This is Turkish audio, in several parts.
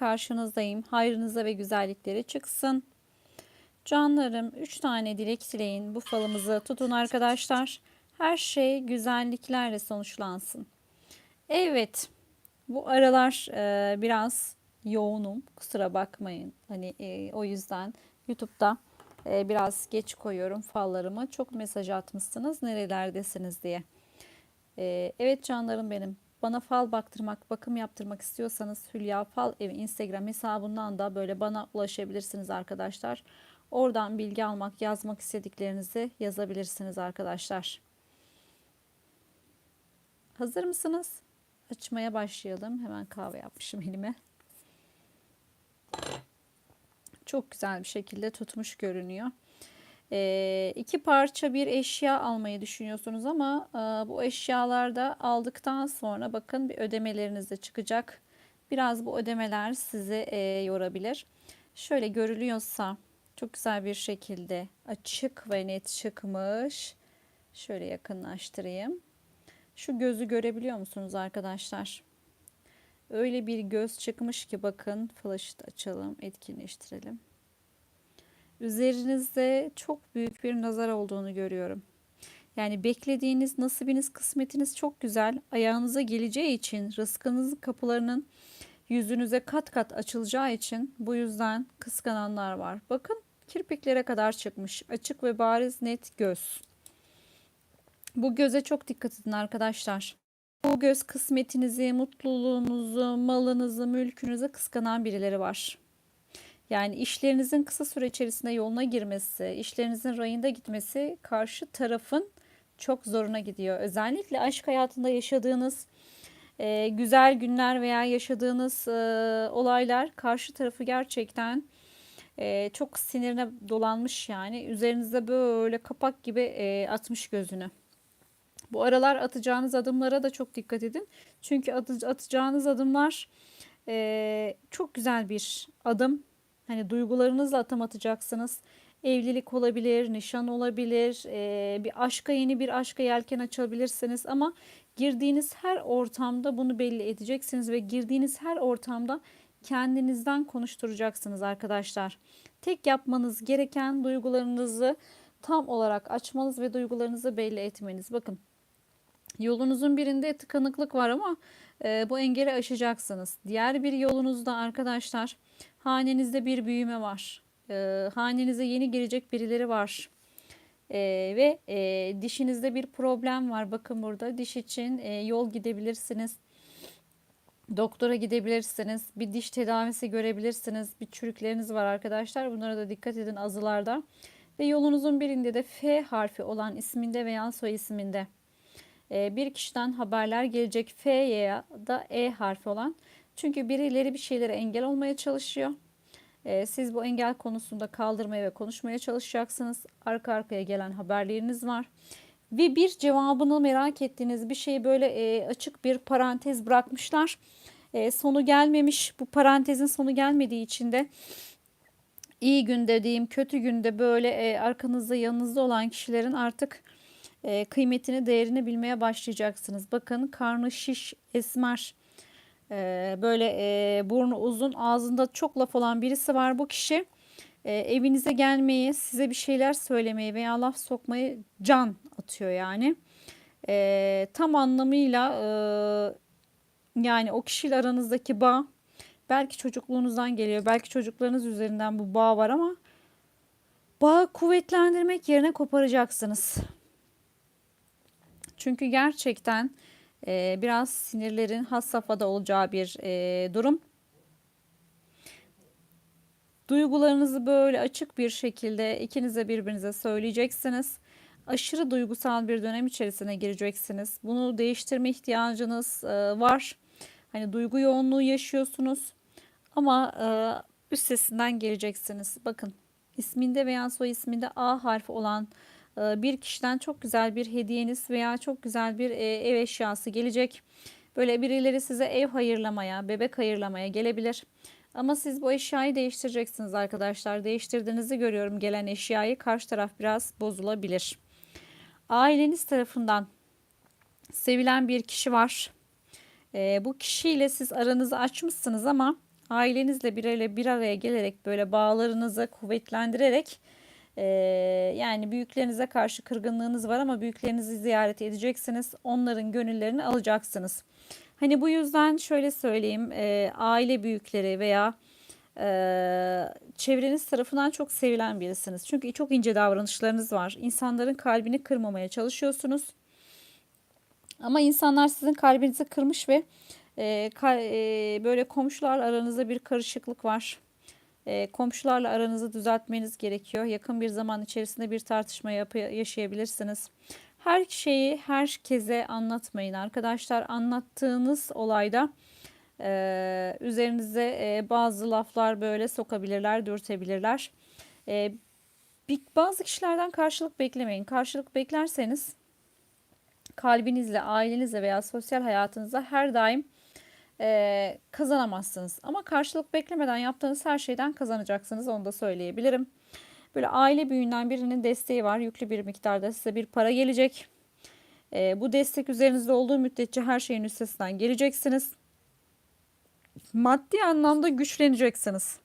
karşınızdayım. Hayrınıza ve güzellikleri çıksın. Canlarım 3 tane dilek dileyin. Bu falımızı tutun arkadaşlar. Her şey güzelliklerle sonuçlansın. Evet. Bu aralar e, biraz yoğunum. Kusura bakmayın. Hani e, o yüzden YouTube'da e, biraz geç koyuyorum fallarımı. Çok mesaj atmışsınız nerelerdesiniz diye. E, evet canlarım benim. Bana fal baktırmak, bakım yaptırmak istiyorsanız Hülya Fal Evi Instagram hesabından da böyle bana ulaşabilirsiniz arkadaşlar. Oradan bilgi almak, yazmak istediklerinizi yazabilirsiniz arkadaşlar. Hazır mısınız? Açmaya başlayalım. Hemen kahve yapmışım elime. Çok güzel bir şekilde tutmuş görünüyor. E, iki parça bir eşya almayı düşünüyorsunuz ama e, bu eşyalarda aldıktan sonra bakın bir ödemeleriniz de çıkacak. Biraz bu ödemeler sizi e, yorabilir. Şöyle görülüyorsa çok güzel bir şekilde açık ve net çıkmış. Şöyle yakınlaştırayım. Şu gözü görebiliyor musunuz arkadaşlar? Öyle bir göz çıkmış ki bakın flash'ı açalım, etkinleştirelim. Üzerinizde çok büyük bir nazar olduğunu görüyorum. Yani beklediğiniz nasibiniz, kısmetiniz çok güzel. Ayağınıza geleceği için rızkınızın kapılarının yüzünüze kat kat açılacağı için bu yüzden kıskananlar var. Bakın kirpiklere kadar çıkmış. Açık ve bariz net göz. Bu göze çok dikkat edin arkadaşlar. Bu göz kısmetinizi, mutluluğunuzu, malınızı, mülkünüzü kıskanan birileri var. Yani işlerinizin kısa süre içerisinde yoluna girmesi, işlerinizin rayında gitmesi karşı tarafın çok zoruna gidiyor. Özellikle aşk hayatında yaşadığınız e, güzel günler veya yaşadığınız e, olaylar karşı tarafı gerçekten e, çok sinirine dolanmış yani. Üzerinizde böyle kapak gibi e, atmış gözünü. Bu aralar atacağınız adımlara da çok dikkat edin. Çünkü atacağınız adımlar e, çok güzel bir adım. Hani duygularınızla atam atacaksınız. Evlilik olabilir, nişan olabilir, bir aşka yeni bir aşka yelken açabilirsiniz ama girdiğiniz her ortamda bunu belli edeceksiniz ve girdiğiniz her ortamda kendinizden konuşturacaksınız arkadaşlar. Tek yapmanız gereken duygularınızı tam olarak açmanız ve duygularınızı belli etmeniz. Bakın Yolunuzun birinde tıkanıklık var ama e, bu engeli aşacaksınız. Diğer bir yolunuzda arkadaşlar hanenizde bir büyüme var. E, hanenize yeni girecek birileri var. E, ve e, dişinizde bir problem var. Bakın burada diş için e, yol gidebilirsiniz. Doktora gidebilirsiniz. Bir diş tedavisi görebilirsiniz. Bir çürükleriniz var arkadaşlar. Bunlara da dikkat edin azılarda. Ve yolunuzun birinde de F harfi olan isminde veya soy isminde ee, bir kişiden haberler gelecek F ya da E harfi olan. Çünkü birileri bir şeylere engel olmaya çalışıyor. Ee, siz bu engel konusunda kaldırmaya ve konuşmaya çalışacaksınız. Arka arkaya gelen haberleriniz var. Ve bir cevabını merak ettiğiniz bir şeyi böyle e, açık bir parantez bırakmışlar. E, sonu gelmemiş. Bu parantezin sonu gelmediği için de iyi günde diyeyim kötü günde böyle e, arkanızda yanınızda olan kişilerin artık e, kıymetini, değerini bilmeye başlayacaksınız. Bakın karnı şiş, esmer, e, böyle e, burnu uzun, ağzında çok laf olan birisi var. Bu kişi e, evinize gelmeyi, size bir şeyler söylemeyi veya laf sokmayı can atıyor yani. E, tam anlamıyla e, yani o kişiyle aranızdaki bağ belki çocukluğunuzdan geliyor. Belki çocuklarınız üzerinden bu bağ var ama bağı kuvvetlendirmek yerine koparacaksınız. Çünkü gerçekten e, biraz sinirlerin has safhada olacağı bir e, durum. Duygularınızı böyle açık bir şekilde ikinize birbirinize söyleyeceksiniz. Aşırı duygusal bir dönem içerisine gireceksiniz. Bunu değiştirme ihtiyacınız e, var. Hani duygu yoğunluğu yaşıyorsunuz. Ama e, üstesinden geleceksiniz. Bakın isminde veya soy isminde A harfi olan bir kişiden çok güzel bir hediyeniz veya çok güzel bir e, ev eşyası gelecek. Böyle birileri size ev hayırlamaya, bebek hayırlamaya gelebilir. Ama siz bu eşyayı değiştireceksiniz arkadaşlar. Değiştirdiğinizi görüyorum gelen eşyayı. Karşı taraf biraz bozulabilir. Aileniz tarafından sevilen bir kişi var. E, bu kişiyle siz aranızı açmışsınız ama ailenizle bir bir araya gelerek böyle bağlarınızı kuvvetlendirerek e, yani büyüklerinize karşı kırgınlığınız var ama büyüklerinizi ziyaret edeceksiniz. Onların gönüllerini alacaksınız. Hani bu yüzden şöyle söyleyeyim e, aile büyükleri veya e, çevreniz tarafından çok sevilen birisiniz. Çünkü çok ince davranışlarınız var. İnsanların kalbini kırmamaya çalışıyorsunuz. Ama insanlar sizin kalbinizi kırmış ve e, ka, e, böyle komşularla aranızda bir karışıklık var. E, komşularla aranızı düzeltmeniz gerekiyor. Yakın bir zaman içerisinde bir tartışma yaşayabilirsiniz. Her şeyi herkese anlatmayın arkadaşlar. Anlattığınız olayda e, üzerinize e, bazı laflar böyle sokabilirler, dürtebilirler. E, bir, bazı kişilerden karşılık beklemeyin. Karşılık beklerseniz kalbinizle, ailenizle veya sosyal hayatınızda her daim e, kazanamazsınız. Ama karşılık beklemeden yaptığınız her şeyden kazanacaksınız. Onu da söyleyebilirim. Böyle aile büyüğünden birinin desteği var. Yüklü bir miktarda size bir para gelecek. E, bu destek üzerinizde olduğu müddetçe her şeyin üstesinden geleceksiniz. Maddi anlamda güçleneceksiniz.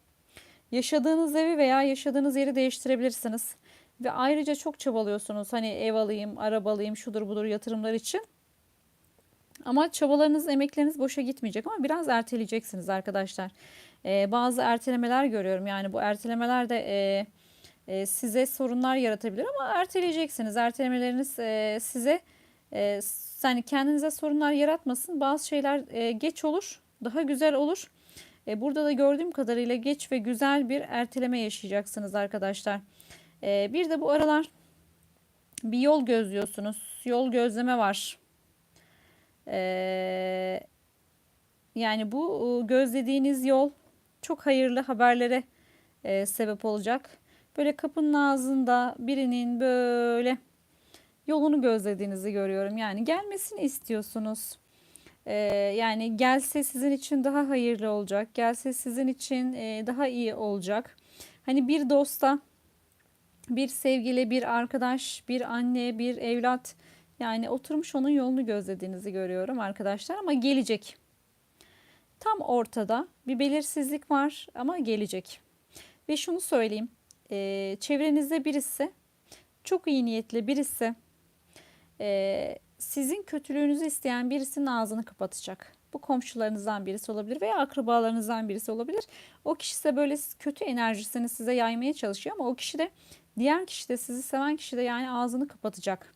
Yaşadığınız evi veya yaşadığınız yeri değiştirebilirsiniz. Ve ayrıca çok çabalıyorsunuz. Hani ev alayım, araba alayım, şudur budur yatırımlar için. Ama çabalarınız, emekleriniz boşa gitmeyecek ama biraz erteleyeceksiniz arkadaşlar. Ee, bazı ertelemeler görüyorum. Yani bu ertelemeler de e, e, size sorunlar yaratabilir ama erteleyeceksiniz. Ertelemeleriniz e, size e, yani kendinize sorunlar yaratmasın. Bazı şeyler e, geç olur, daha güzel olur. E, burada da gördüğüm kadarıyla geç ve güzel bir erteleme yaşayacaksınız arkadaşlar. E, bir de bu aralar bir yol gözlüyorsunuz. Yol gözleme var. Ee, yani bu gözlediğiniz yol çok hayırlı haberlere e, sebep olacak. Böyle kapının ağzında birinin böyle yolunu gözlediğinizi görüyorum. Yani gelmesini istiyorsunuz. Ee, yani gelse sizin için daha hayırlı olacak. Gelse sizin için e, daha iyi olacak. Hani bir dosta, bir sevgili, bir arkadaş, bir anne, bir evlat yani oturmuş onun yolunu gözlediğinizi görüyorum arkadaşlar ama gelecek. Tam ortada bir belirsizlik var ama gelecek. Ve şunu söyleyeyim. E, çevrenizde birisi çok iyi niyetli birisi e, sizin kötülüğünüzü isteyen birisinin ağzını kapatacak. Bu komşularınızdan birisi olabilir veya akrabalarınızdan birisi olabilir. O kişi ise böyle kötü enerjisini size yaymaya çalışıyor ama o kişi de diğer kişi de sizi seven kişi de yani ağzını kapatacak.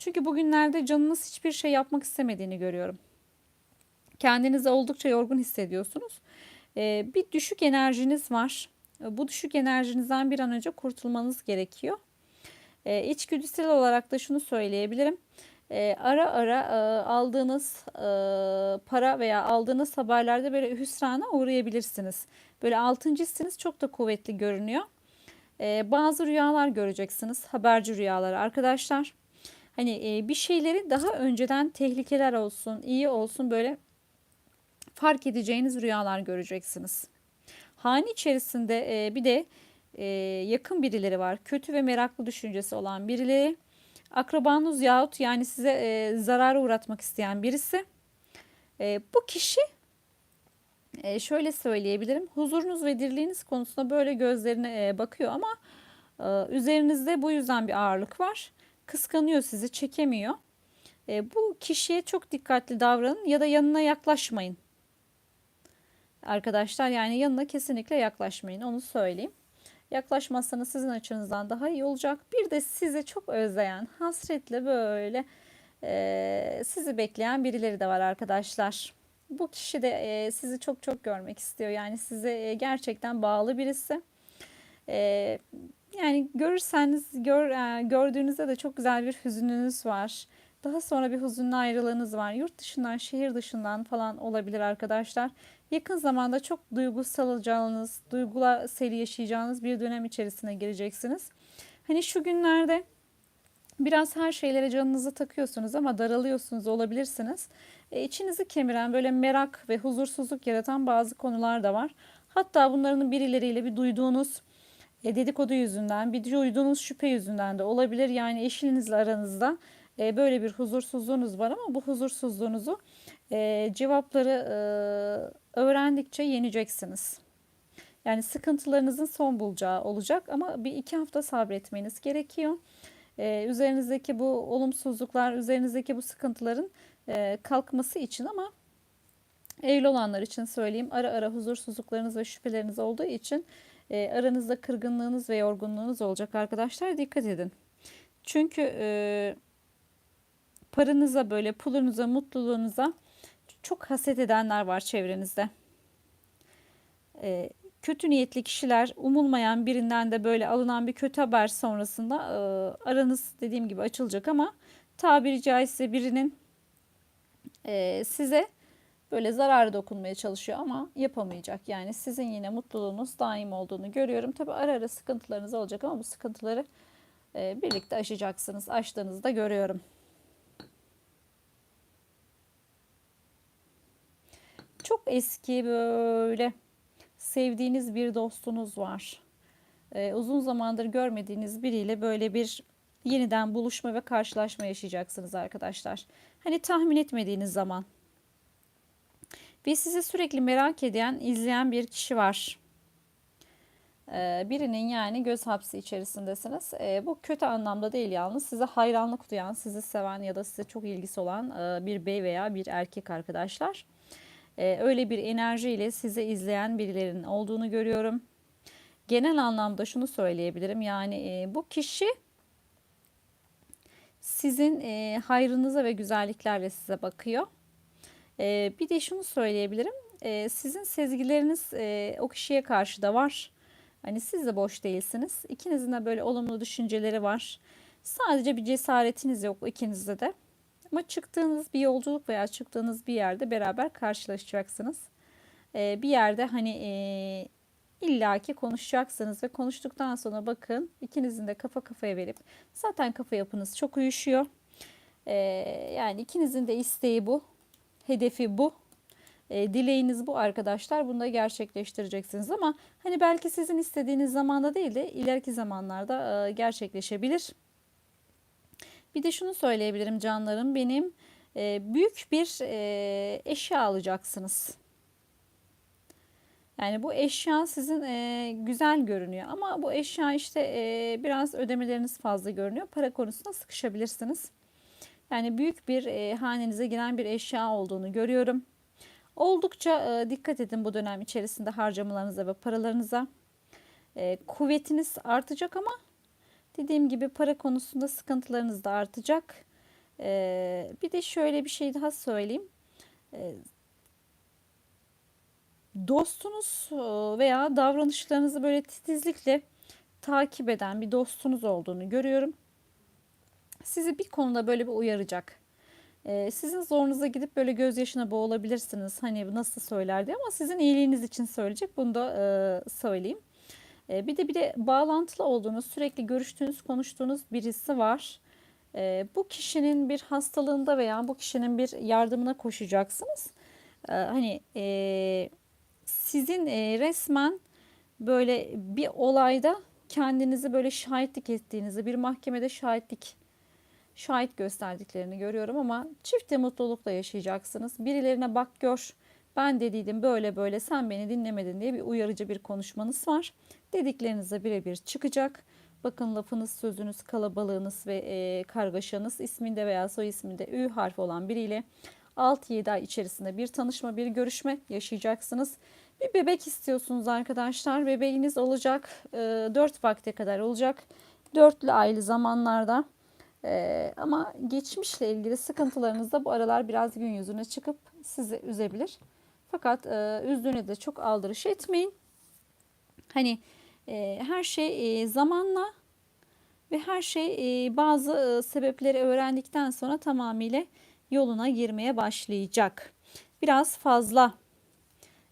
Çünkü bugünlerde canınız hiçbir şey yapmak istemediğini görüyorum. Kendinizi oldukça yorgun hissediyorsunuz. Ee, bir düşük enerjiniz var. Bu düşük enerjinizden bir an önce kurtulmanız gerekiyor. Ee, içgüdüsel olarak da şunu söyleyebilirim. Ee, ara ara e, aldığınız e, para veya aldığınız haberlerde böyle hüsrana uğrayabilirsiniz. Böyle altıncı hissiniz çok da kuvvetli görünüyor. Ee, bazı rüyalar göreceksiniz. Haberci rüyalar arkadaşlar. Hani e, bir şeyleri daha önceden tehlikeler olsun, iyi olsun böyle fark edeceğiniz rüyalar göreceksiniz. Hane içerisinde e, bir de e, yakın birileri var. Kötü ve meraklı düşüncesi olan birileri. Akrabanız yahut yani size e, zarara uğratmak isteyen birisi. E, bu kişi e, şöyle söyleyebilirim. Huzurunuz ve dirliğiniz konusunda böyle gözlerine e, bakıyor ama e, üzerinizde bu yüzden bir ağırlık var kıskanıyor sizi, çekemiyor. E, bu kişiye çok dikkatli davranın ya da yanına yaklaşmayın. Arkadaşlar yani yanına kesinlikle yaklaşmayın onu söyleyeyim. Yaklaşmazsanız sizin açınızdan daha iyi olacak. Bir de sizi çok özleyen, hasretle böyle e, sizi bekleyen birileri de var arkadaşlar. Bu kişi de e, sizi çok çok görmek istiyor. Yani size e, gerçekten bağlı birisi. E, yani görürseniz gör, e, gördüğünüzde de çok güzel bir hüzününüz var. Daha sonra bir hüzünlü ayrılığınız var. Yurt dışından, şehir dışından falan olabilir arkadaşlar. Yakın zamanda çok duygusal olacağınız, duygula seri yaşayacağınız bir dönem içerisine gireceksiniz. Hani şu günlerde biraz her şeylere canınızı takıyorsunuz ama daralıyorsunuz olabilirsiniz. E, içinizi kemiren böyle merak ve huzursuzluk yaratan bazı konular da var. Hatta bunların birileriyle bir duyduğunuz e, dedikodu yüzünden, bir duyduğunuz şüphe yüzünden de olabilir. Yani eşinizle aranızda e, böyle bir huzursuzluğunuz var ama bu huzursuzluğunuzu e, cevapları e, öğrendikçe yeneceksiniz. Yani sıkıntılarınızın son bulacağı olacak ama bir iki hafta sabretmeniz gerekiyor. E, üzerinizdeki bu olumsuzluklar, üzerinizdeki bu sıkıntıların e, kalkması için ama evli olanlar için söyleyeyim ara ara huzursuzluklarınız ve şüpheleriniz olduğu için e, aranızda kırgınlığınız ve yorgunluğunuz olacak arkadaşlar dikkat edin. Çünkü e, paranıza böyle pulunuza mutluluğunuza çok haset edenler var çevrenizde. E, kötü niyetli kişiler umulmayan birinden de böyle alınan bir kötü haber sonrasında e, aranız dediğim gibi açılacak ama tabiri caizse birinin e, size böyle zarar dokunmaya çalışıyor ama yapamayacak. Yani sizin yine mutluluğunuz daim olduğunu görüyorum. Tabi ara ara sıkıntılarınız olacak ama bu sıkıntıları e, birlikte aşacaksınız. Aştığınızı da görüyorum. Çok eski böyle sevdiğiniz bir dostunuz var. E, uzun zamandır görmediğiniz biriyle böyle bir yeniden buluşma ve karşılaşma yaşayacaksınız arkadaşlar. Hani tahmin etmediğiniz zaman. Ve sizi sürekli merak eden, izleyen bir kişi var. Ee, birinin yani göz hapsi içerisindesiniz. Ee, bu kötü anlamda değil yalnız. Size hayranlık duyan, sizi seven ya da size çok ilgisi olan e, bir bey veya bir erkek arkadaşlar. Ee, öyle bir enerjiyle sizi izleyen birilerinin olduğunu görüyorum. Genel anlamda şunu söyleyebilirim. Yani e, bu kişi sizin e, hayrınıza ve güzelliklerle size bakıyor. E, bir de şunu söyleyebilirim. E, sizin sezgileriniz e, o kişiye karşı da var. Hani siz de boş değilsiniz. İkinizin de böyle olumlu düşünceleri var. Sadece bir cesaretiniz yok ikinizde de. Ama çıktığınız bir yolculuk veya çıktığınız bir yerde beraber karşılaşacaksınız. E, bir yerde hani e, illaki konuşacaksınız ve konuştuktan sonra bakın ikinizin de kafa kafaya verip zaten kafa yapınız çok uyuşuyor. E, yani ikinizin de isteği bu. Hedefi bu. E, dileğiniz bu arkadaşlar. Bunu da gerçekleştireceksiniz ama hani belki sizin istediğiniz zamanda değil de ileriki zamanlarda e, gerçekleşebilir. Bir de şunu söyleyebilirim canlarım benim e, büyük bir e, eşya alacaksınız. Yani bu eşya sizin e, güzel görünüyor ama bu eşya işte e, biraz ödemeleriniz fazla görünüyor. Para konusunda sıkışabilirsiniz. Yani büyük bir e, hanenize giren bir eşya olduğunu görüyorum. Oldukça e, dikkat edin bu dönem içerisinde harcamalarınıza ve paralarınıza. E, kuvvetiniz artacak ama dediğim gibi para konusunda sıkıntılarınız da artacak. E, bir de şöyle bir şey daha söyleyeyim. E, dostunuz e, veya davranışlarınızı böyle titizlikle takip eden bir dostunuz olduğunu görüyorum. Sizi bir konuda böyle bir uyaracak. Ee, sizin zorunuza gidip böyle gözyaşına boğulabilirsiniz. Hani nasıl söylerdi ama sizin iyiliğiniz için söyleyecek. Bunu da e, söyleyeyim. E, bir de bir de bağlantılı olduğunuz, sürekli görüştüğünüz, konuştuğunuz birisi var. E, bu kişinin bir hastalığında veya bu kişinin bir yardımına koşacaksınız. E, hani e, sizin e, resmen böyle bir olayda kendinizi böyle şahitlik ettiğinizi, bir mahkemede şahitlik şahit gösterdiklerini görüyorum ama çifte mutlulukla yaşayacaksınız. Birilerine bak gör ben dediydim böyle böyle sen beni dinlemedin diye bir uyarıcı bir konuşmanız var. Dediklerinize birebir çıkacak. Bakın lafınız, sözünüz, kalabalığınız ve e, kargaşanız isminde veya soy isminde Ü harfi olan biriyle 6-7 ay içerisinde bir tanışma, bir görüşme yaşayacaksınız. Bir bebek istiyorsunuz arkadaşlar. Bebeğiniz olacak. E, 4 vakte kadar olacak. Dörtlü aylı zamanlarda ee, ama geçmişle ilgili sıkıntılarınız da bu aralar biraz gün yüzüne çıkıp sizi üzebilir. Fakat e, üzdüğüne de çok aldırış etmeyin. Hani e, her şey e, zamanla ve her şey e, bazı e, sebepleri öğrendikten sonra tamamıyla yoluna girmeye başlayacak. Biraz fazla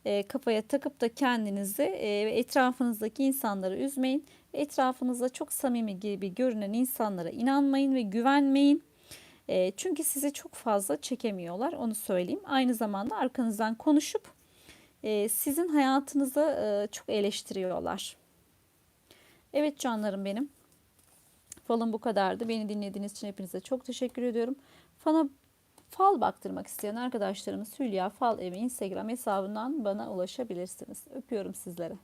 e, kafaya takıp da kendinizi e, ve etrafınızdaki insanları üzmeyin. Etrafınızda çok samimi gibi görünen insanlara inanmayın ve güvenmeyin. E, çünkü sizi çok fazla çekemiyorlar onu söyleyeyim. Aynı zamanda arkanızdan konuşup sizin hayatınızı çok eleştiriyorlar. Evet canlarım benim. Falım bu kadardı. Beni dinlediğiniz için hepinize çok teşekkür ediyorum. Fana Fal baktırmak isteyen arkadaşlarımız Hülya Fal Evi Instagram hesabından bana ulaşabilirsiniz. Öpüyorum sizlere.